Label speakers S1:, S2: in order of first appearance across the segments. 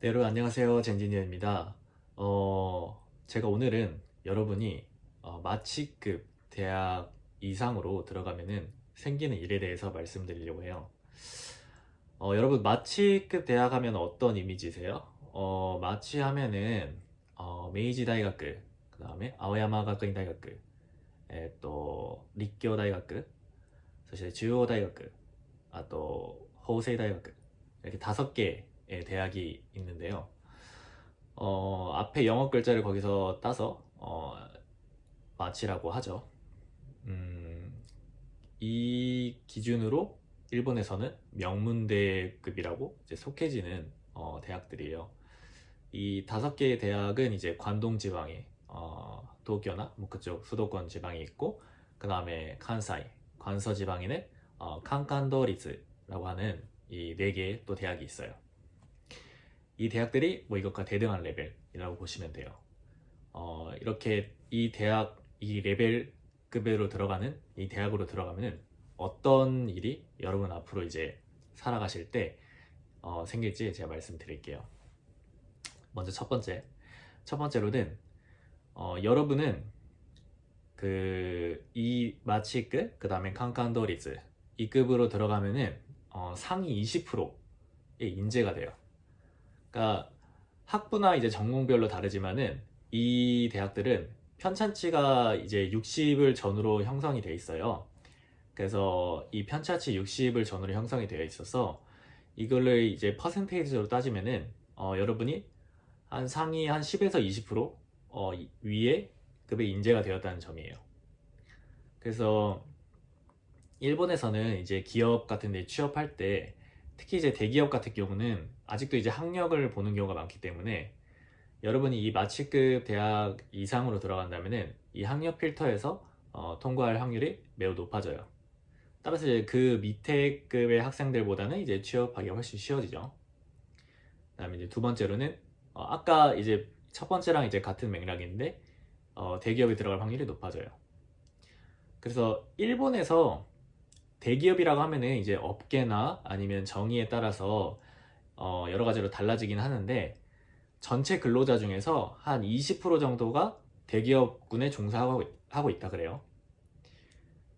S1: 네, 여러분 안녕하세요. 젠지니어입니다. 어, 제가 오늘은 여러분이 어, 마취급 대학 이상으로 들어가면은 생기는 일에 대해서 말씀드리려고 해요. 어, 여러분 마취급 대학 하면 어떤 이미지세요? 어, 마취 하면은 어, 메이지 다이가크, 그 다음에 아오야마 가쿠인 다이가크, 에, 또立教 다이가크, そして中央大学, 아, 또 호세이 다이가크 이렇게 다섯 개의 대학이 있는데요. 어, 앞에 영어 글자를 거기서 따서 어, 마치라고 하죠. 음, 이 기준으로 일본에서는 명문대급이라고 속해지는 어, 대학들이에요. 이 다섯 개의 대학은 이제 관동 지방에 어, 도쿄나 뭐 그쪽 수도권 지방에 있고 그 다음에 칸사이 관서 지방에는 어, 칸칸도리츠라고 하는 이 네 개의 또 대학이 있어요. 이 대학들이 뭐 이것과 대등한 레벨이라고 보시면 돼요. 어, 이렇게 이 대학 이 레벨급으로 들어가는 이 대학으로 들어가면은 어떤 일이 여러분 앞으로 이제 살아가실 때 어, 생길지 제가 말씀드릴게요. 먼저 첫 번째, 첫 번째로는 어, 여러분은 그 이 마치급 그 다음에 칸칸도리즈 이 급으로 들어가면은 어, 상위 20%의 인재가 돼요. 그러니까 학부나 이제 전공별로 다르지만은 이 대학들은 편찬치가 이제 60을 전후로 형성이 돼 있어요. 그래서 이 편차치 60을 전후로 형성이 되어 있어서 이거를 이제 퍼센테이지로 따지면은 어, 여러분이 한 상위 한 10에서 20% 어, 이- 위에 급의 인재가 되었다는 점이에요. 그래서 일본에서는 이제 기업 같은 데 취업할 때 특히 이제 대기업 같은 경우는 아직도 이제 학력을 보는 경우가 많기 때문에 여러분이 이 마취급 대학 이상으로 들어간다면은 이 학력 필터에서 어, 통과할 확률이 매우 높아져요. 따라서 이제 그 밑에 급의 학생들보다는 이제 취업하기가 훨씬 쉬워지죠. 그다음에 이제 두 번째로는 어, 아까 이제 첫 번째랑 이제 같은 맥락인데 어, 대기업에 들어갈 확률이 높아져요. 그래서 일본에서 대기업이라고 하면은 이제 업계나 아니면 정의에 따라서 어, 여러 가지로 달라지긴 하는데 전체 근로자 중에서 한 20% 정도가 대기업군에 종사하고 있다 그래요.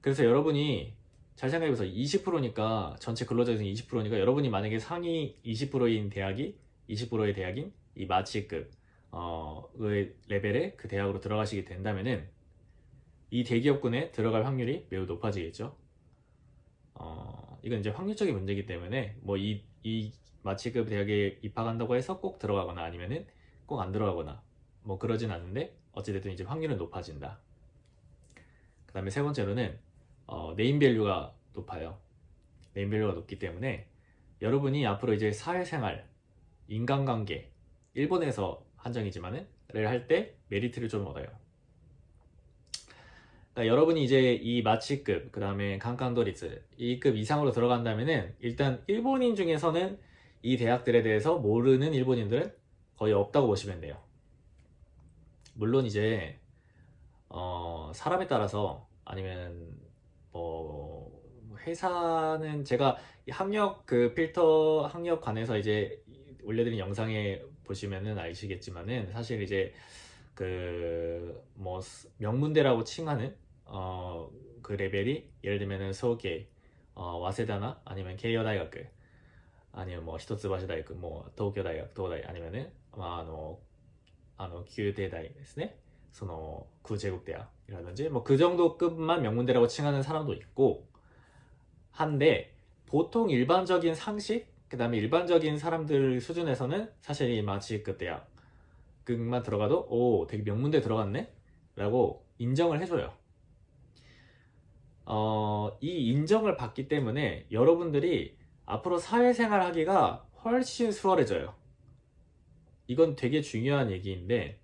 S1: 그래서 여러분이 잘 생각해보세요. 20%니까 전체 근로자 중에 20%니까 여러분이 만약에 상위 20%인 대학이 20%의 대학인 이 마취급 어, 의 레벨의 그 대학으로 들어가시게 된다면은 이 대기업군에 들어갈 확률이 매우 높아지겠죠. 어, 이건 이제 확률적인 문제이기 때문에 뭐 이 이 마취급 대학에 입학한다고 해서 꼭 들어가거나 아니면은 꼭 안 들어가거나 뭐 그러진 않는데 어찌됐든 이제 확률은 높아진다. 그 다음에 세 번째로는 어, 네임밸류가 높아요. 네임밸류가 높기 때문에 여러분이 앞으로 이제 사회생활, 인간관계, 일본에서 한정이지만은 를 할 때 메리트를 좀 얻어요. 그러니까 여러분이 이제 이 마취급, 그 다음에 강강도리츠 이급 이상으로 들어간다면은 일단 일본인 중에서는 이 대학들에 대해서 모르는 일본인들은 거의 없다고 보시면 돼요. 물론 이제 어, 사람에 따라서 아니면 뭐 회사는 제가 이 학력 그 필터 학력 관해서 이제 올려드린 영상에 보시면은 아시겠지만은 사실 이제 그 뭐 명문대라고 칭하는 어 그 레벨이 예를 들면은 소계 어 와세다나 아니면 케이오大学 아니면 뭐 히토츠바시 대학 뭐 도쿄 대학 도다이 아니면은 아, あのあの宮廷大ですねその空제국 대학이라든지 뭐 그 정도 급만 명문대라고 칭하는 사람도 있고 한데 보통 일반적인 상식 그다음에 일반적인 사람들 수준에서는 사실 이 마취급 대학 급만 들어가도 오 되게 명문대 들어갔네 라고 인정을 해줘요 어, 이 인정을 받기 때문에 여러분들이 앞으로 사회생활 하기가 훨씬 수월해져요. 이건 되게 중요한 얘기인데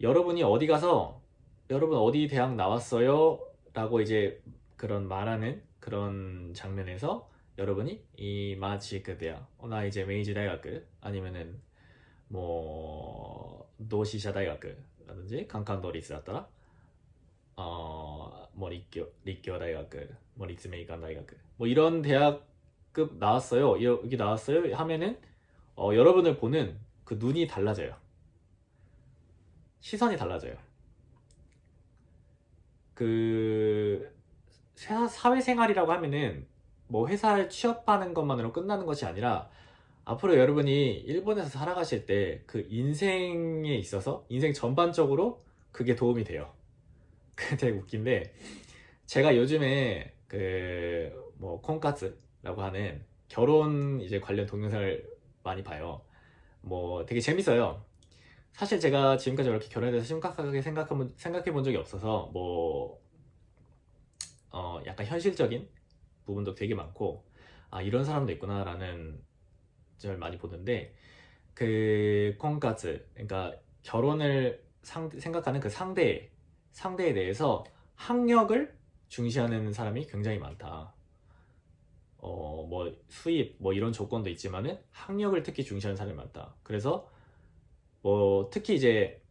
S1: 여러분이 어디 가서 여러분 어디 대학 나왔어요? 라고 이제 그런 말하는 그런 장면에서 여러분이 이 마치 그 대학, 어, 나 이제 메이지 대학교 아니면은 뭐 노시샤 대학교라든지 강칸도리스 같더라 어, 뭐立教,立教 대학, 뭐 리츠메이칸 대학 뭐 이런 대학급 나왔어요. 여기 나왔어요. 하면은 어, 여러분을 보는 그 눈이 달라져요. 시선이 달라져요. 그 사- 사회생활이라고 하면은 뭐 회사에 취업하는 것만으로 끝나는 것이 아니라 앞으로 여러분이 일본에서 살아가실 때 그 인생에 있어서 인생 전반적으로 그게 도움이 돼요. 그게 되게 웃긴데 제가 요즘에 그 뭐 콘카츠라고 하는 결혼 이제 관련 동영상을 많이 봐요. 뭐 되게 재밌어요. 사실 제가 지금까지 이렇게 결혼에 대해서 심각하게 생각해, 생각해 본 적이 없어서 뭐 어, 약간 현실적인 부분도 되게 많고 아 이런 사람도 있구나라는 점을 많이 보는데 그 콘카츠 그러니까 결혼을 상, 생각하는 그 상대 상대에 대해서 학력을 중시하는 사람이 굉장히 많다. 어, 뭐 수입 뭐 이런 조건도 있지만은 학력을 특히 중시하는 사람이 많다. 그래서 뭐 특히 이제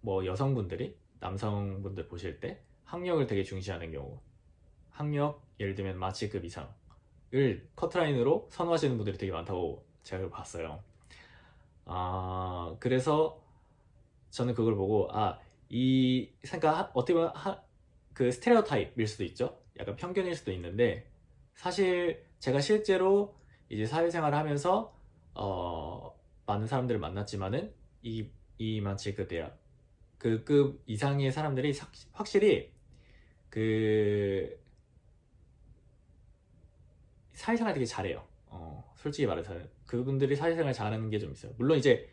S1: 뭐 여성분들이 남성분들 보실 때 학력을 되게 중시하는 경우 학력 예를 들면 마치급 이상을 커트라인으로 선호하시는 분들이 되게 많다고 제가 봤어요. 아 그래서 저는 그걸 보고 아 이 그러니까 하- 어떻게 보면 하- 그 스테레오 타입일 수도 있죠. 약간 편견일 수도 있는데 사실 제가 실제로 이제 사회생활을 하면서 어 많은 사람들을 만났지만은 이이 마치급 대학 그급 이상의 사람들이 삭- 확실히 그 사회생활 되게 잘해요. 어, 솔직히 말해서 그분들이 사회생활 잘하는 게 좀 있어요. 물론 이제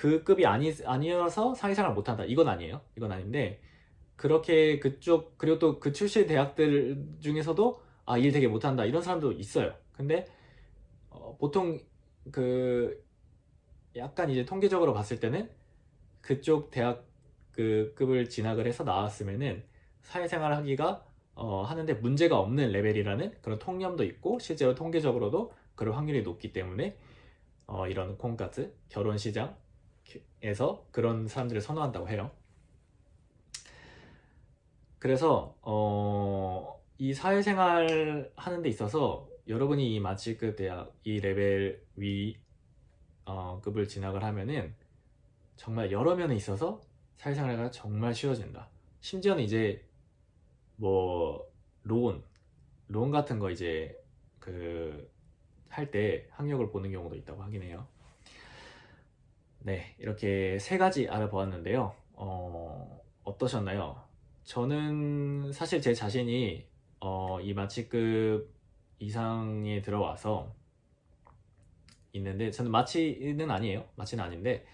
S1: 그 급이 아니 아니어서 사회생활 못한다. 이건 아니에요. 이건 아닌데 그렇게 그쪽 그리고 또 그 출신 대학들 중에서도 아 일 되게 못한다 이런 사람도 있어요. 근데 어, 보통 그 약간 이제 통계적으로 봤을 때는 그쪽 대학 그 급을 진학을 해서 나왔으면은 사회생활 하기가 어, 하는데 문제가 없는 레벨이라는 그런 통념도 있고 실제로 통계적으로도 그럴 확률이 높기 때문에 어, 이런 콘카츠 결혼 시장 에서 그런 사람들을 선호한다고 해요. 그래서 어, 이 사회생활 하는 데 있어서 여러분이 이 마치급 대학 이 레벨 위 어, 급을 진학을 하면은 정말 여러 면에 있어서 사회생활가 정말 쉬워진다. 심지어는 이제 뭐 론, 론 같은 거 이제 그 할 때 학력을 보는 경우도 있다고 하긴 해요. 네, 이렇게 세 가지 알아보았는데요. 어, 어떠셨나요? 저는 사실 제 자신이 어, 이 마치급 이상에 들어와서 있는데 저는 마치는 아니에요. 마치는 아닌데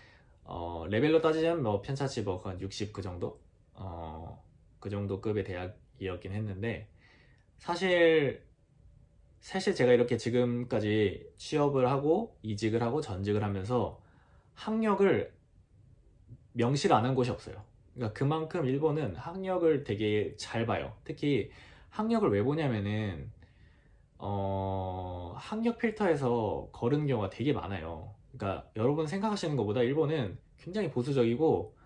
S1: 어, 레벨로 따지자면 뭐 편차치 뭐한60 그 정도 어, 그 정도 급의 대학이었긴 했는데 사실 사실 제가 이렇게 지금까지 취업을 하고 이직을 하고 전직을 하면서 학력을 명시를 안 한 곳이 없어요. 그러니까 그만큼 일본은 학력을 되게 잘 봐요. 특히 학력을 왜 보냐면은 어, 학력 필터에서 거른 경우가 되게 많아요. 그러니까 여러분 생각하시는 것보다 일본은 굉장히 보수적이고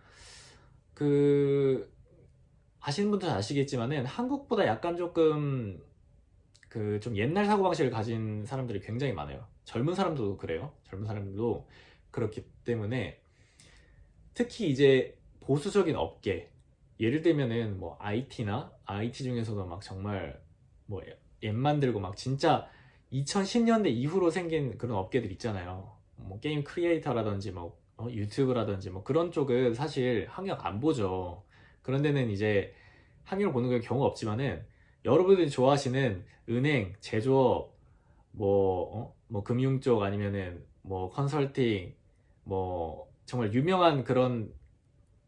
S1: 그 아시는 분들 아시겠지만은 한국보다 약간 조금 그 좀 옛날 사고 방식을 가진 사람들이 굉장히 많아요. 젊은 사람도 그래요. 젊은 사람들도 그렇기 때문에 특히 이제 보수적인 업계 예를 들면은 뭐 IT나 IT 중에서도 막 정말 뭐 앱 만들고 막 진짜 2010년대 이후로 생긴 그런 업계들 있잖아요. 뭐 게임 크리에이터라든지 뭐 어, 유튜브라든지 뭐 그런 쪽은 사실 학력 안 보죠. 그런 데는 이제 학력을 보는 게 경우 없지만은 여러분들이 좋아하시는 은행, 제조업, 뭐, 어? 뭐 금융 쪽 아니면은 뭐 컨설팅, 뭐 정말 유명한 그런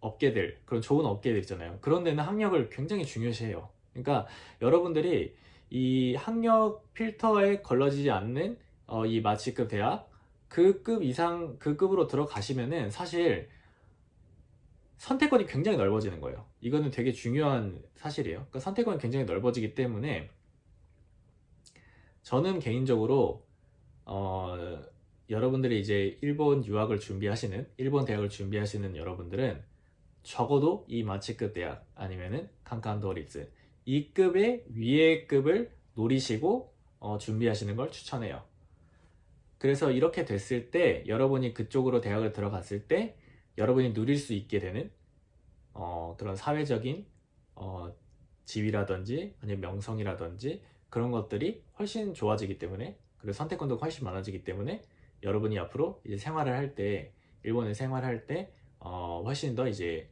S1: 업계들, 그런 좋은 업계들 있잖아요. 그런 데는 학력을 굉장히 중요시해요. 그러니까 여러분들이 이 학력 필터에 걸러지지 않는 어, 이 마치급 대학 그 급 이상 그 급으로 들어가시면은 사실 선택권이 굉장히 넓어지는 거예요. 이거는 되게 중요한 사실이에요. 그러니까 선택권이 굉장히 넓어지기 때문에 저는 개인적으로 어, 여러분들이 이제 일본 유학을 준비하시는 일본 대학을 준비하시는 여러분들은 적어도 이 마치급 대학 아니면은 칸칸도리츠 이 급의 위의 급을 노리시고 어, 준비하시는 걸 추천해요. 그래서 이렇게 됐을 때 여러분이 그쪽으로 대학을 들어갔을 때 여러분이 누릴 수 있게 되는 어, 그런 사회적인 어, 지위라든지 아니면 명성이라든지 그런 것들이 훨씬 좋아지기 때문에 그리고 선택권도 훨씬 많아지기 때문에 여러분이 앞으로 이제 생활을 할 때 일본에 생활할 때 어, 훨씬 더 이제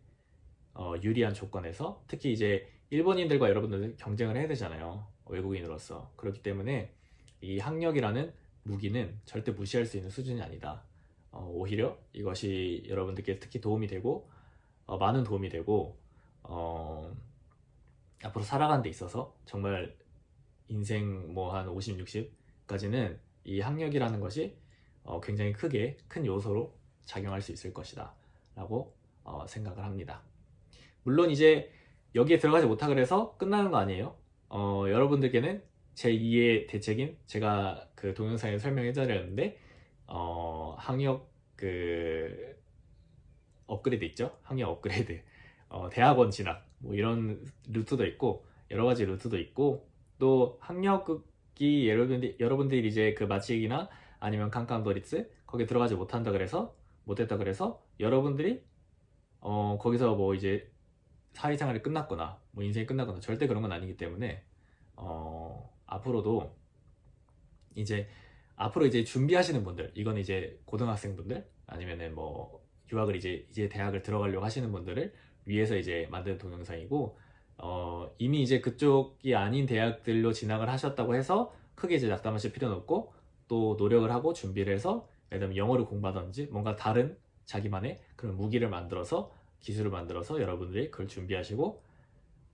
S1: 어, 유리한 조건에서 특히 이제 일본인들과 여러분들 경쟁을 해야 되잖아요 외국인으로서. 그렇기 때문에 이 학력이라는 무기는 절대 무시할 수 있는 수준이 아니다. 어, 오히려 이것이 여러분들께 특히 도움이 되고 어, 많은 도움이 되고 어, 앞으로 살아가는 데 있어서 정말 인생 뭐 한 50, 60까지는 이 학력이라는 것이 어, 굉장히 크게 큰 요소로 작용할 수 있을 것이다 라고 어, 생각을 합니다. 물론 이제 여기에 들어가지 못하 그래서 끝나는 거 아니에요. 어, 여러분들께는 제 2의 대책인 제가 그 동영상에 설명해 드렸는데 어, 학력 그 업그레이드 있죠? 학력 업그레이드 어, 대학원 진학 뭐 이런 루트도 있고 여러 가지 루트도 있고 또 학력이 여러분들 여러분들이 이제 그 마치기나 아니면 칸칸도리츠? 거기 들어가지 못한다 그래서? 못했다 그래서? 여러분들이 어 거기서 뭐 이제 사회생활이 끝났거나 뭐 인생이 끝났거나 절대 그런 건 아니기 때문에 어 앞으로도 이제 앞으로 이제 준비하시는 분들 이건 이제 고등학생분들 아니면은 뭐 유학을 이제 이제 대학을 들어가려고 하시는 분들을 위해서 이제 만든 동영상이고 어 이미 이제 그쪽이 아닌 대학들로 진학을 하셨다고 해서 크게 이제 낙담하실 필요는 없고 또 노력을 하고 준비를 해서 예를 들면 영어를 공부하든지 뭔가 다른 자기만의 그런 무기를 만들어서 기술을 만들어서 여러분들이 그걸 준비하시고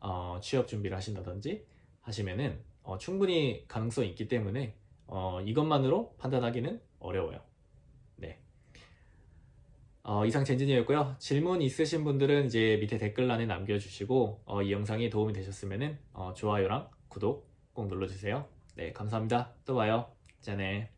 S1: 어, 취업 준비를 하신다든지 하시면은 어, 충분히 가능성이 있기 때문에 어, 이것만으로 판단하기는 어려워요. 네. 어, 이상 젠진이었고요. 질문 있으신 분들은 이제 밑에 댓글란에 남겨주시고 어, 이 영상이 도움이 되셨으면은 어, 좋아요랑 구독 꼭 눌러주세요. 네, 감사합니다. 또 봐요. 짠해.